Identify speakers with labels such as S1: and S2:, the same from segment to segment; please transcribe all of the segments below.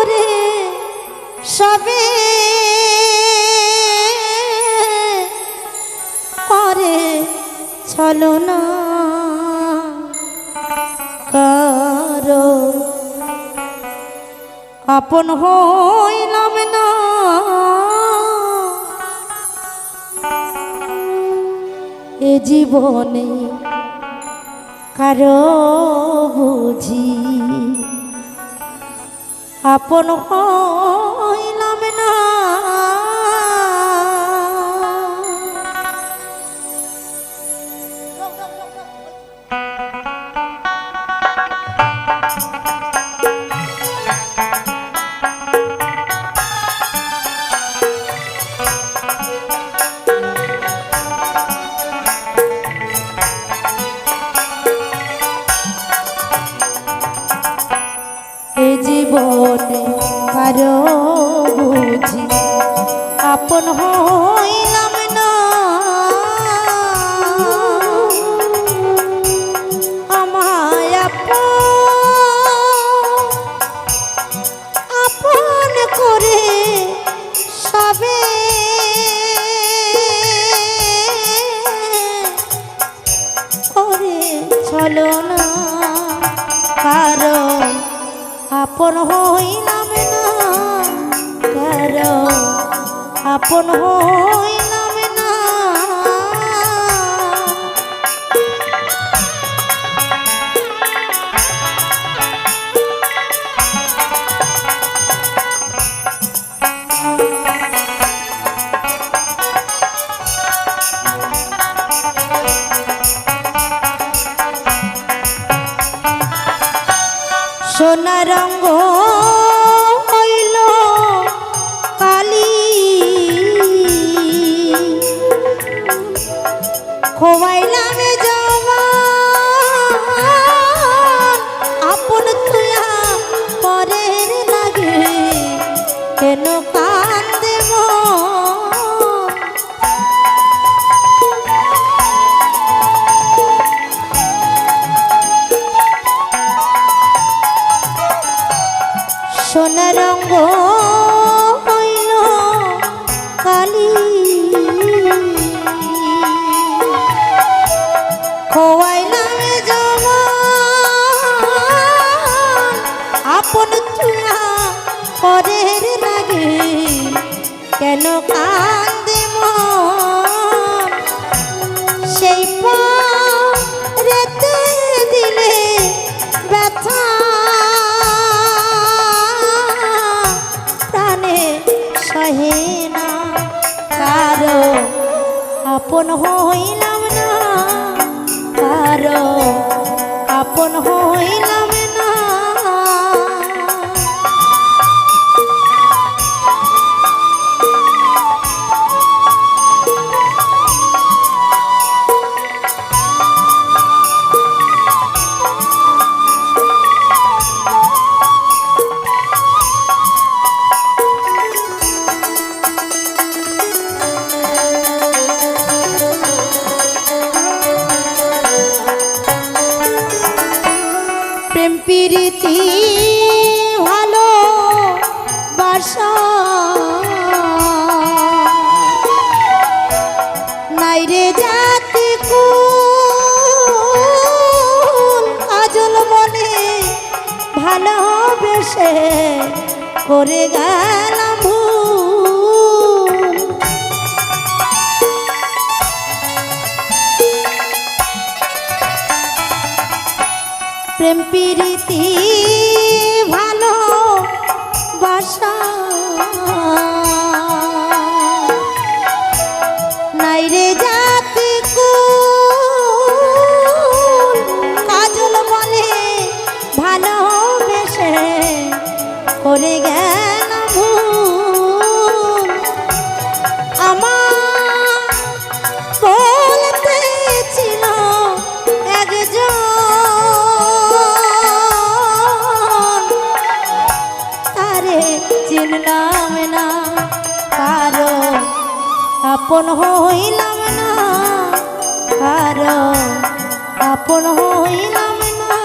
S1: করে সবে পরে চলো না। করো আপন হইলাম না। এ জীবনে কারও বুঝি আপন হইলাম না। চলো না কারণ আপন হইলাম না কারণ আপন হইলাম সোনা রঙ্গ হইল কালি। খোয়াইলাম সোনা রঙ্গ হইল কালি। জবান আপন লাগে কেন কান্দে আপন প্রেম প্রীতি ভালো বাসা। নাই রে জাতি আজল মনে ভালোবেসে করে গেলাম প্রেম প্রীতি ভালো বাসা। নাই রে জাতি কাজল বলে ভালোবেসে আপন হইলাম না। আর আপন হইলাম না।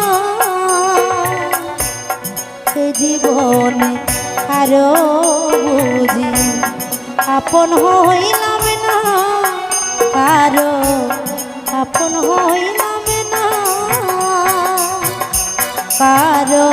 S1: এ জীবনে আরও বুঝি। আপন হইলাম না। আর আপন হইলাম না। কারও